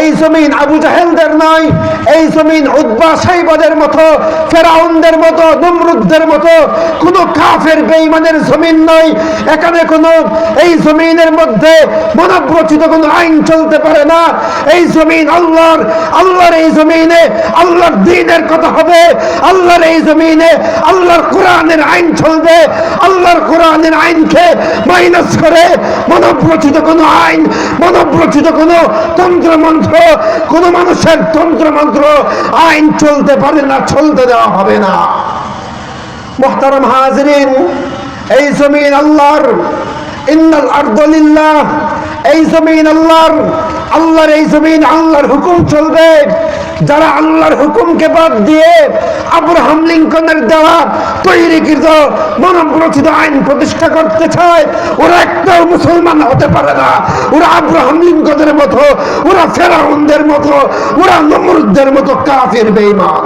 এই জমিন আবু জাহেলদের নয়, এই জমিন উদ্বা সাইবাদের মতো, ফেরাউনদের মতো, নমরুদদের মতো, কোন কাফের বেঈমানের জমিন নয়। এখানে কোন, এই জমিনের মধ্যে মানবরচিত কোন আইন চলতে পারে না। এই জমিন আল্লাহর আল্লাহর এই জমিনে আল্লাহর দিনের কথা হবে। আল্লাহর এই জমিনে আল্লাহর কোরআনের আইন চলবে। আল্লাহর কোরআনের আইনকে মাইনাস করে মানবরচিত কোনো আইন মানবরচিত কোনো তন্ত্র মন্ত্র, কোন মানুষের তন্ত্র মন্ত্র আইন চলতে পারে না, চলতে দেওয়া হবে না। মোহতারাম হাজরিন, এই জমিন আল্লাহর, ইন্নাল আর্দলিল্লাহ এই জমিন আল্লাহর আল্লাহর এই জমিন, আল্লাহর হুকুম চলবে। যারা আল্লাহর হুকুমকে বাদ দিয়ে আব্রাহাম লিঙ্কনের দেওয়া তৈরিকৃত মানবরচিত আইন প্রতিষ্ঠা করতে চায়, ওরা একটাও মুসলমান হতে পারে না। ওরা আব্রাহাম লিঙ্কনের মতো, ওরা ফেরাউনদের মতো, ওরা নমরুদদের মতো কাফের, বেঈমান।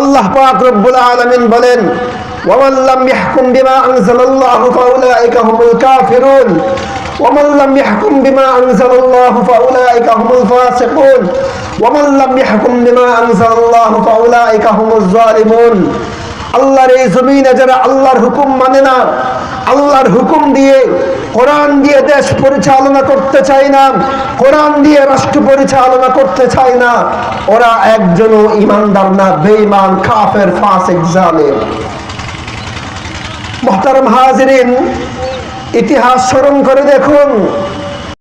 আল্লাহ পাক রব্বুল আলামিন বলেন ওয়ামান লাম ইয়াহকুম বিমা আনজালাল্লাহু ফাউলাইকা হুমুল কাফিরুন। ওয়ামান লাম ইয়াহকুম বিমা আনজালাল্লাহু ফাউলাইকা হুমুল ফাসিকুন ওয়ামান লাম ইয়াহকুম বিমা আনজালাল্লাহু ফাউলাইকা হুমুজ জালিমুন আল্লাহর এই জমিনে যারা আল্লাহর হুকুম মানে না, আল্লাহর হুকুম দিয়ে কোরআন দিয়ে দেশ পরিচালনা করতে চায় না, কোরআন দিয়ে রাষ্ট্র পরিচালনা করতে চায় না, ওরা একজনও ইমানদার না, বেঈমান, কাফের, ফাসিক, জালেম। মোহতারাম ইতিহাস স্মরণ করে দেখুন।